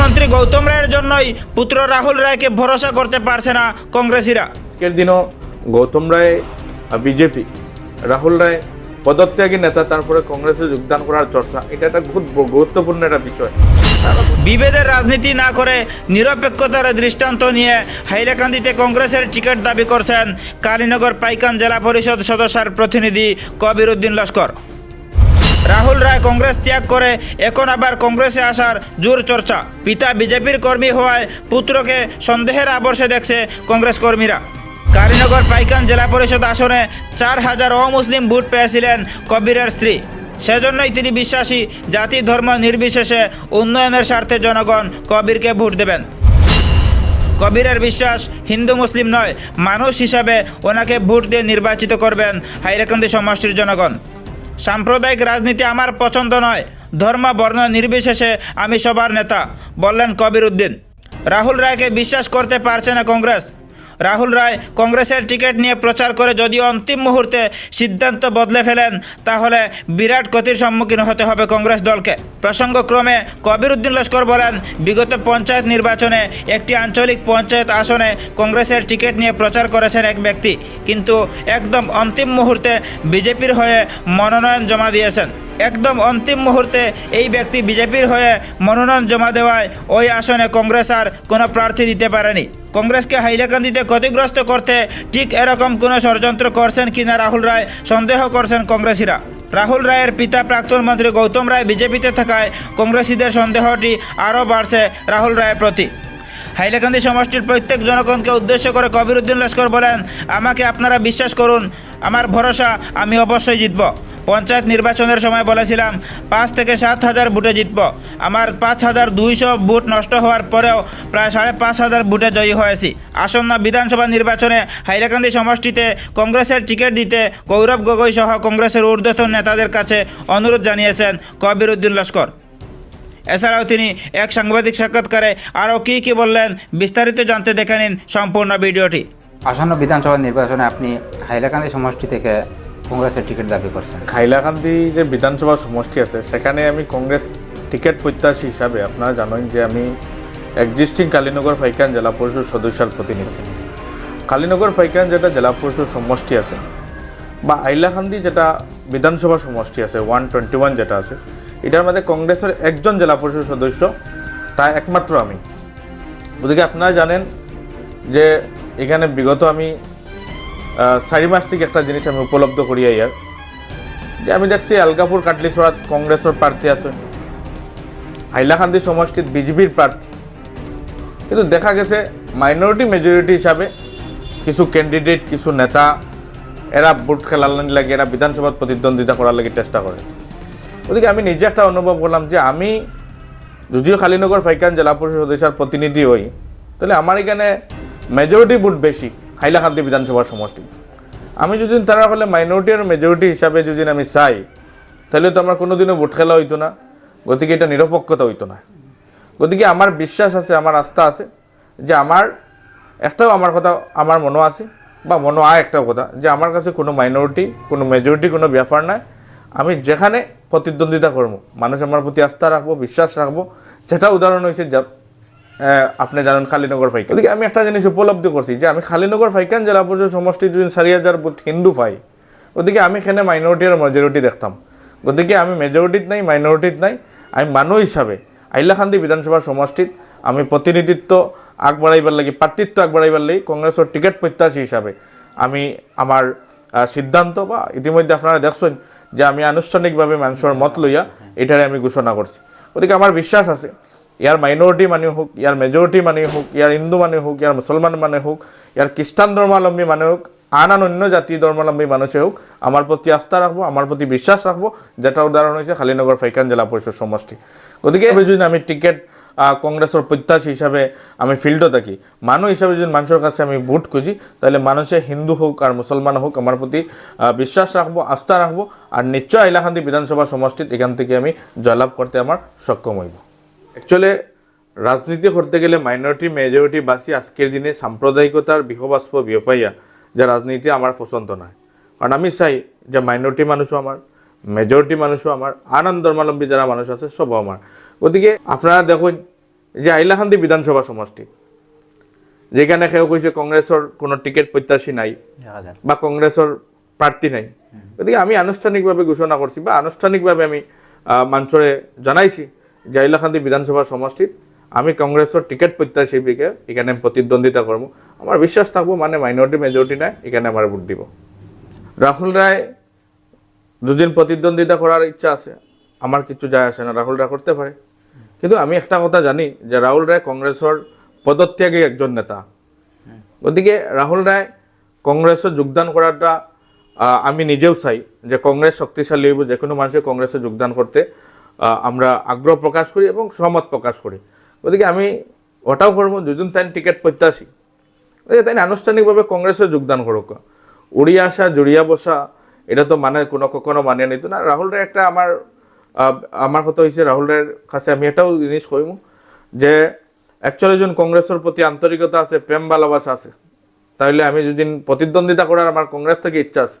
মন্ত্রী গৌতম রায়ের জন্যই পুত্র রাহুল রায়কে ভরসা করতে পারছে না কংগ্রেসীরা। আজকের দিনও গৌতম রায় বিজেপি রাহুল রায় পদত্যাগী নেতা তারপরে কংগ্রেসে যোগদান করার চর্চা এটা একটা খুব গুরুত্বপূর্ণ একটা বিষয়। বিভেদের রাজনীতি না করে নিরপেক্ষতার দৃষ্টান্ত নিয়ে হাইলাকান্দিতে কংগ্রেসের টিকিট দাবি করছেন কালীনগর পাইকান জেলা পরিষদ সদস্যের প্রতিনিধি কবির উদ্দিন লস্কর। রাহুল রায় কংগ্রেস ত্যাগ করে, এখন আবার কংগ্রেসে আসার জোর চর্চা। পিতা বিজেপির কর্মী হওয়ায় পুত্রকে সন্দেহের আবর্ষে দেখছে কংগ্রেস কর্মীরা। কালীনগর পাইকান জেলা পরিষদ আসনে চার হাজার অমুসলিম ভোট পেয়েছিলেন কবিরের স্ত্রী। সেজন্যই তিনি বিশ্বাসী, জাতি, ধর্ম নির্বিশেষে উন্নয়নের স্বার্থে জনগণ কবিরকে ভোট দেবেন। কবিরের বিশ্বাস হিন্দু মুসলিম নয়, মানুষ হিসাবে ওনাকে ভোট দিয়ে নির্বাচিত করবেন হাইরাকান্দি সমষ্টির জনগণ। সাম্প্রদায়িক রাজনীতি আমার পছন্দ নয়। ধর্ম, বর্ণ নির্বিশেষে আমি সবার নেতা, বললেন কবির উদ্দিন। রাহুল রায়কে বিশ্বাস করতে পারছে না কংগ্রেস। রাহুল রায় কংগ্রেসের টিকিট নিয়ে প্রচার করে যদি অন্তিম মুহূর্তে সিদ্ধান্ত বদলে ফেলেন, তাহলে বিরাট ক্ষতির সম্মুখীন হতে হবে কংগ্রেস দলকে। প্রসঙ্গক্রমে কবির উদ্দিন লস্কর বলেন, বিগত পঞ্চায়েত নির্বাচনে একটি আঞ্চলিক পঞ্চায়েত আসনে কংগ্রেসের টিকিট নিয়ে প্রচার করেছেন এক ব্যক্তি। কিন্তু একদম অন্তিম মুহূর্তে বিজেপির হয়ে মনোনয়ন জমা দিয়েছেন। একদম অন্তিম মুহূর্তে এই ব্যক্তি বিজেপির হয়ে মনোনয়ন জমা দেওয়ায় ওই আসনে কংগ্রেস আর কোনো প্রার্থী দিতে পারেনি। কংগ্রেসকে হাইলাকান্দিতে ক্ষতিগ্রস্ত করতে ঠিক এরকম কোনো ষড়যন্ত্র করছেন কিনা রাহুল রায়, সন্দেহ করছেন কংগ্রেসীরা। রাহুল রায়ের পিতা প্রাক্তন মন্ত্রী গৌতম রায় বিজেপিতে থাকায় কংগ্রেসীদের সন্দেহটি আরও বাড়ছে রাহুল রায়ের প্রতি। হাইলাকান্দি সমষ্টির প্রত্যেক জনগণকে উদ্দেশ্য করে কবির উদ্দিন লস্কর বলেন, আমাকে আপনারা বিশ্বাস করুন আমার ভরসা, আমি অবশ্যই জিতব। পঞ্চায়েত নির্বাচনের সময় বলেছিলাম, পাঁচ থেকে সাত হাজার ভোটে জিতব। আমার পাঁচ হাজার দুইশো ভোট নষ্ট হওয়ার পরেও প্রায় সাড়ে পাঁচ হাজার ভোটে জয়ী হয়েছি। আসন্ন বিধানসভা নির্বাচনে হাইলাকান্দি সমষ্টিতে কংগ্রেসের টিকিট দিতে গৌরব গগৈ সহ কংগ্রেসের ঊর্ধ্বতন নেতাদের কাছে অনুরোধ জানিয়েছেন কবির উদ্দিন লস্কর। এছাড়াও তিনি এক সাংবাদিক সাক্ষাৎকারে আরও কী কী বললেন বিস্তারিত জানতে দেখে নিন সম্পূর্ণ ভিডিওটি। আসন্ন বিধানসভা নির্বাচনে আপনি হাইলাকান্দি সমষ্টি থেকে কংগ্রেসের টিকিট দাবি করছেন। হাইলাকান্দি যে বিধানসভা সমষ্টি আছে, সেখানে আমি কংগ্রেস টিকিট প্রত্যাশী হিসাবে আপনারা জানেন যে আমি এক্সিস্টিং কালীনগর ফাইকান জেলা পরিষদ সদস্যের প্রতিনিধি। কালীনগর ফাইকান যেটা জেলা পরিষদ সমষ্টি আছে বা আইলাকান্দি যেটা বিধানসভা সমষ্টি আছে ওয়ান টোয়েন্টি ওয়ান যেটা আছে, এটার মধ্যে কংগ্রেসের একজন জেলা পরিষদ সদস্য তা একমাত্র আমি। গতিকে আপনারা জানেন যে এখানে বিগত আমি চারি মাস থেকে একটা জিনিস আমি উপলব্ধ করি ইয়ার যে আমি দেখছি আলগাপুর কাটলিছড়াত কংগ্রেসের প্রার্থী আছে, হাইলাকান্দি সমষ্টিত বিজেপির প্রার্থী। কিন্তু দেখা গেছে মাইনরিটি মেজরিটি হিসাবে কিছু ক্যান্ডিডেট কিছু নেতা, এরা ভোট খেলার লাগে এরা বিধানসভাত প্রতিদ্বন্দ্বিতা করার লাগে চেষ্টা করে। গতিকে আমি নিজে একটা অনুভব করলাম যে আমি যদিও খালিনগর ফাইকান জেলা পরিষদ প্রতিনিধি হই, তাহলে আমার এখানে মেজরিটি ভোট বেশি, হাইলাকান্দি বিধানসভা সমষ্টি। আমি যদি তারা হলে মাইনরিটি আর মেজরিটি হিসাবে যদি আমি চাই, তাহলে তো আমার কোনোদিনও ভোট খেলা হইতো না, গতিকে এটা নিরপেক্ষতা হইতো না। গতিকে আমার বিশ্বাস আছে, আমার আস্থা আছে, যে আমার একটাও আমার কথা, আমার মনে আছে, বা মনে আয় একটা কথা, যে আমার কাছে কোনো মাইনরিটি কোনো মেজরিটি কোনো ব্যাপার নাই। আমি যেখানে প্রতিদ্বন্দ্বিতা করব, মানুষ আমার প্রতি আস্থা রাখব, বিশ্বাস রাখব, যেটা উদাহরণ হয়েছে আপনি জানেন খালিনগর ফাইকান। ওদিকে আমি একটা জিনিস উপলব্ধি করছি যে আমি খালিনগর ফাইকান জেলা পরিষদ সমষ্টি যদি চারি হাজার হিন্দু পাই ওদিকে আমি এখানে মাইনরিটি আর মেজরিটি দেখতাম। গতিকে আমি মেজরিটিত নাই মাইনরিটিত নাই। আমি মানুষ হিসাবে আইলাখান্দি বিধানসভা সমষ্টিত আমি প্রতিনিধিত্ব আগবাড়াইবার লাগি প্রার্থিত্ব আগবাড়াইবার লাগি কংগ্রেসের টিকিট প্রত্যাশী হিসাবে আমি আমার সিদ্ধান্ত বা ইতিমধ্যে আপনারা দেখছেন যে আমি আনুষ্ঠানিকভাবে মানুষের মত লইয়া এটারে আমি ঘোষণা করছি গতিকে আমার বিশ্বাস আছে ইয়ার মাইনরিটি মানে হোক ইয়ার মেজরিটি মানে হোক ইয়ার হিন্দু মানে হোক ইয়ার মুসলমান মানে হোক ইয়ার খ্রিস্টান ধর্মাবলম্বী মানে হোক আন আন অন্য জাতি ধর্মাবলম্বী মানুষে হোক আমার প্রতি আস্থা রাখব আমার প্রতি বিশ্বাস রাখব যেটা উদাহরণ হয়েছে খালিনগর ফাইকান জেলা পরিষদ সমষ্টি। গতিকে যদি আমি টিকিট কংগ্রেসের প্রত্যাশী হিসাবে আমি ফিল্ডও থাকি মানুষ হিসাবে যদি মানুষের কাছে আমি ভোট খুঁজি, তাহলে মানুষে হিন্দু হোক আর মুসলমান হোক আমার প্রতি বিশ্বাস রাখব আস্থা রাখব আর নিশ্চয় হাইলাকান্দি বিধানসভা সমষ্টিত এখান থেকে আমি জয়লাভ করতে আমার সক্ষম হইব। অ্যাকচুয়ালি রাজনীতি করতে গেলে মাইনরিটি মেজরিটি বাসি আজকের দিনে সাম্প্রদায়িকতার বিহবাস্প বিয়পাইয়া যে রাজনীতি আমার পছন্দ নয়। কারণ আমি চাই যে মাইনরিটি মানুষও আমার মেজরিটি মানুষও আমার আনন্দ ধর্মাবলম্বী যারা মানুষ আছে সবও আমার। গতিকে আপনারা দেখুন যে হাইলাকান্দি বিধানসভা সমষ্টি যেখানে কেউ কইছে কংগ্রেসের কোনো টিকিট প্রত্যাশী নাই বা কংগ্রেসের প্রার্থী নাই। গতিকে আমি আনুষ্ঠানিকভাবে ঘোষণা করছি বা আনুষ্ঠানিকভাবে আমি মঞ্চরে জানাইছি যে হাইলাকান্দি বিধানসভা সমষ্টিত, আমি কংগ্রেসের টিকিট প্রত্যাশীকে এখানে আমি প্রতিদ্বন্দ্বিতা করব আমার বিশ্বাস থাকব মানে মাইনরিটি মেজরিটি নাই এখানে আমার ভোট দিব। রাহুল রায় দুদিন প্রতিদ্বন্দ্বিতা করার ইচ্ছা আছে আমার কিছু যায় আসে না রাহুল রায় করতে পারে কিন্তু আমি একটা কথা জানি যে রাহুল রায় কংগ্রেসের পদত্যাগী একজন নেতা। গতিকে রাহুল রায় কংগ্রেসে যোগদান করাটা আমি নিজেও চাই যে কংগ্রেস শক্তিশালী হইব যে কোনো মানুষের কংগ্রেসে যোগদান করতে আমরা আগ্রহ প্রকাশ করি এবং সহমত প্রকাশ করি। গতিকে আমি ওটাও করব দুজন তাই টিকিট প্রত্যাশী। তাই আনুষ্ঠানিকভাবে কংগ্রেসে যোগদান করুক। উড়িয়ে আসা, জড়িয়া বসা, এটা তো মানে কোনো কখনো মানে নিত না। রাহুল রায় একটা আমার আমার কথা হয়েছে রাহুল রায়ের কাছে আমি এটাও জিনিস কইমু যে অ্যাকচুয়ালি যখন কংগ্রেসের প্রতি আন্তরিকতা আছে, প্রেম ভালোবাসা আছে। তাহলে আমি যদি প্রতিদ্বন্দ্বিতা করার আমার কংগ্রেস থেকে ইচ্ছা আছে।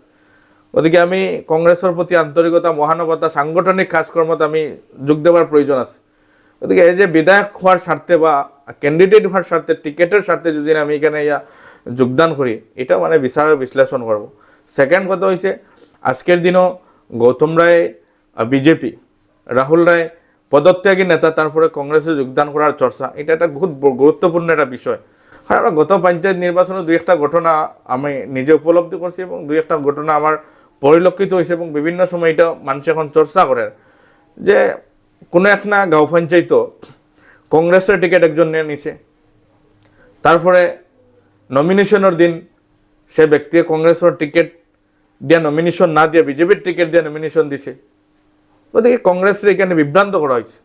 ওদিকে আমি কংগ্রেসের প্রতি আন্তরিকতা মহানবতা, সাংগঠনিক কাজকর্মতে আমি যোগ দেওয়ার প্রয়োজন আছে। ওদিকে এই যে বিধায়ক হওয়ার স্বার্থে বা ক্যান্ডিডেট হওয়ার স্বার্থে টিকেটের স্বার্থে যদি আমি এখানে ইয়া যোগদান করি এটা মানে বিচার বিশ্লেষণ করব সেকেন্ড কথা হয়েছে আজকের দিনও গৌতম রায় বিজেপি রাহুল রায় পদত্যাগী নেতা তারপরে কংগ্রেসে যোগদান করার চর্চা এটা একটা খুব গুরুত্বপূর্ণ একটা বিষয়। কারণ গত পঞ্চায়েত নির্বাচনে দুই একটা ঘটনা আমি নিজে উপলব্ধি করছি এবং দুই একটা ঘটনা আমার পরিলক্ষিত হয়েছে এবং বিভিন্ন সময় এটা মানুষ এখন চর্চা করে যে কোনো এক না গাঁও পঞ্চায়েত কংগ্রেসের টিকিট একজন নিয়ে নিছে। তারপরে নমিনেশনের দিন সে ব্যক্তি কংগ্রেসের টিকিট দিয়ে নমিনেশন না দিয়ে বিজেপির টিকিট দিয়ে নমিনেশন দিছে। গতিকে কংগ্রেসের এখানে বিভ্রান্ত করা হয়েছে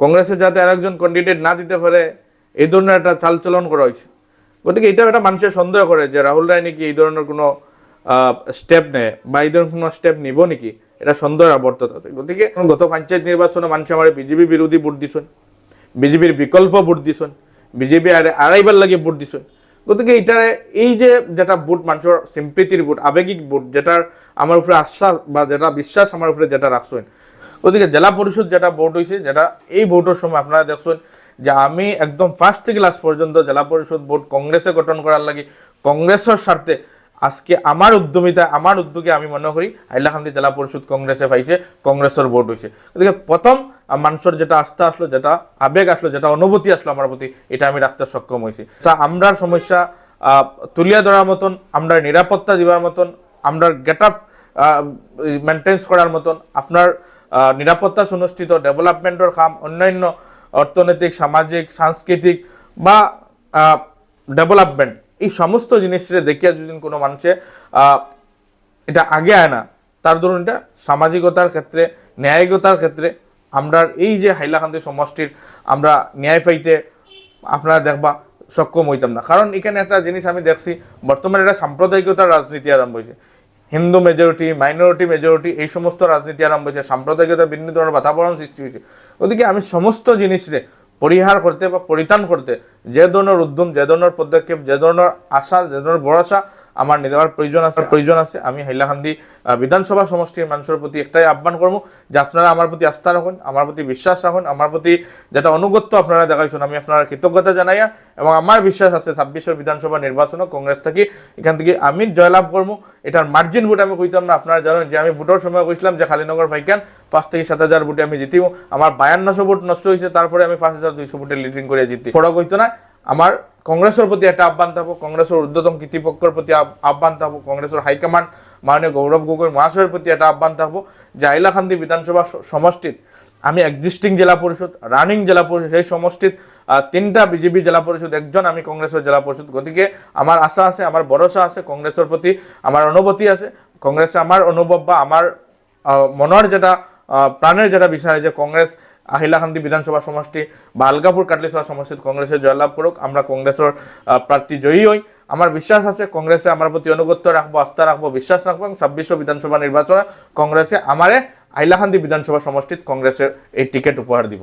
কংগ্রেসে যাতে আরেকজন ক্যান্ডিডেট না দিতে পারে এই ধরনের একটা চালচলন করা হয়েছে গতিকে এটাও একটা মানুষের সন্দেহ করে যে রাহুল রায় নাকি এই ধরনের কোনো স্টেপ নেয়। বা এই ধরনের কোনো স্টেপ নিব নাকি? এটা সন্দেহ আবর্তত আছে। গতিকে গত পঞ্চায়েত নির্বাচনে মানুষ আমার বিজেপি বিরোধী ভোট দিছেন বিজেপির বিকল্প ভোট দিছেন বিজেপি আর আড়াইবার লাগে ভোট দিছেন। গতিকে এটারে এই যে যেটা ভোট মানুষের সিম্পিতির ভোট আবেগিক ভোট যেটার আমার উপরে আশ্বাস বা যেটা বিশ্বাস আমার উপরে যেটা রাখছেন ওদিকে জেলা পরিষদ যেটা ভোট হয়েছে যেটা এই ভোটের সময় আপনারা দেখছেন যে আমি একদম ফার্স্ট থেকে লাস্ট পর্যন্ত জেলা পরিষদ ভোট কংগ্রেসে গঠন করার লাগি কংগ্রেসের স্বার্থে আজকে আমার উদ্যমিতা, আমার উদ্যোগে আমি মনে করি হাইলাকান্দি জেলা পরিষদ কংগ্রেসে পাইছে কংগ্রেসের ভোট হয়েছে গতিকে প্রথম মানুষের যেটা আস্থা আসলো, যেটা আবেগ আসলো, যেটা অনুভূতি আসলো আমার প্রতি এটা আমি রাখতে সক্ষম হয়েছি তা আমরার সমস্যা তুলিয়া ধরার মতন আমরা নিরাপত্তা দিবার মতন আমরা গেট আপ মেনটেন্স করার মতন আপনার নিরাপত্তা সুনিশ্চিত ডেভেলপমেন্টের কাম, অন্যান্য অর্থনৈতিক সামাজিক, সাংস্কৃতিক বা ডেভেলপমেন্ট এই সমস্ত জিনিসটা দেখিয়া যদি কোনো মানুষে এটা আগে আয় না, তার ধরুন এটা সামাজিকতার ক্ষেত্রে, ন্যায়িকতার ক্ষেত্রে, আমরা এই যে হাইলাকান্দি সমষ্টির আমরা ন্যায় পাইতে আপনারা দেখবা সক্ষম হইতাম না। কারণ এখানে একটা জিনিস আমি দেখছি, বর্তমানে এটা সাম্প্রদায়িকতার রাজনীতি আরম্ভ হয়েছে হিন্দু মেজরিটি মাইনরিটি মেজরিটি এই সমস্ত রাজনীতি আরম্ভ হয়েছে সাম্প্রদায়িকতা বিভিন্ন ধরনের বাতাবরণ সৃষ্টি হয়েছে ওদিকে আমি সমস্ত জিনিসরে পরিহার করতে বা পরিত্রাণ করতে যে ধরনের উদ্যম যে ধরনের পদক্ষেপ যে ধরনের আশা যে ধরনের ভরসা আমার নেওয়ার প্রয়োজন আছে প্রয়োজন আছে। আমি হাইলাকান্দি আহ, বিধানসভা সমষ্টির মানুষের প্রতি একটাই আহ্বান করব যে আপনারা আমার প্রতি আস্থা রাখুন আমার প্রতি বিশ্বাস রাখুন আমার প্রতি যেটা অনুগত্য আপনারা দেখাইছেন আমি আপনারা কৃতজ্ঞতা জানাইয়া এবং আমার বিশ্বাস আছে ছাব্বিশের বিধানসভা নির্বাচনও কংগ্রেস থেকে এখান থেকে আমি জয়লাভ করব। এটার মার্জিন ভোট আমি কইতাম না আপনারা জানেন যে আমি ভোটের সময় কইছিলাম যে খালিনগর ফাইকান পাঁচ থেকে সাত হাজার ভোটে আমি জিতিব। আমার বায়ান্নশো ভোট নষ্ট হয়েছে তারপরে আমি পাঁচ হাজার দুইশো ভোটে লিডিং করে জিতি ফরক হইতো না আমার কংগ্রেসের প্রতি একটা আহ্বান থাকব কংগ্রেসের ঊর্ধ্বতম কর্তৃপক্ষের প্রতি আহ্বান থাকব কংগ্রেসের হাইকমান্ড মাননীয় গৌরব গগৈ মহাশয়ের প্রতি একটা আহ্বান থাকব। যে হাইলাকান্দি বিধানসভা সমষ্টির আমি এক্সিস্টিং জেলা পরিষদ রানিং জেলা পরিষদ সেই সমষ্টির আহ, তিনটা বিজেপি জেলা পরিষদ একজন আমি কংগ্রেসের জেলা পরিষদ। গতিকে আমার আশা আছে আমার ভরসা আছে কংগ্রেসের প্রতি আমার অনুভূতি আছে। কংগ্রেসে আমার অনুভব বা আমার মনের যেটা প্রাণের যেটা বিষয় যে কংগ্রেস হাইলাকান্দি বিধানসভা সমষ্টি বা আলগাপুর কাটলিসভা সমষ্টিত কংগ্রেসে জয়লাভ করুক আমরা কংগ্রেসের প্রার্থী জয়ী হই আমার বিশ্বাস আছে কংগ্রেসে আমার প্রতি অনুগত্য রাখব আস্থা রাখব বিশ্বাস রাখব এবং ছাব্বিশ বিধানসভা নির্বাচনে কংগ্রেসে আমারে হাইলাকান্দি বিধানসভা সমষ্টিত কংগ্রেসের এই টিকিট উপহার দিব।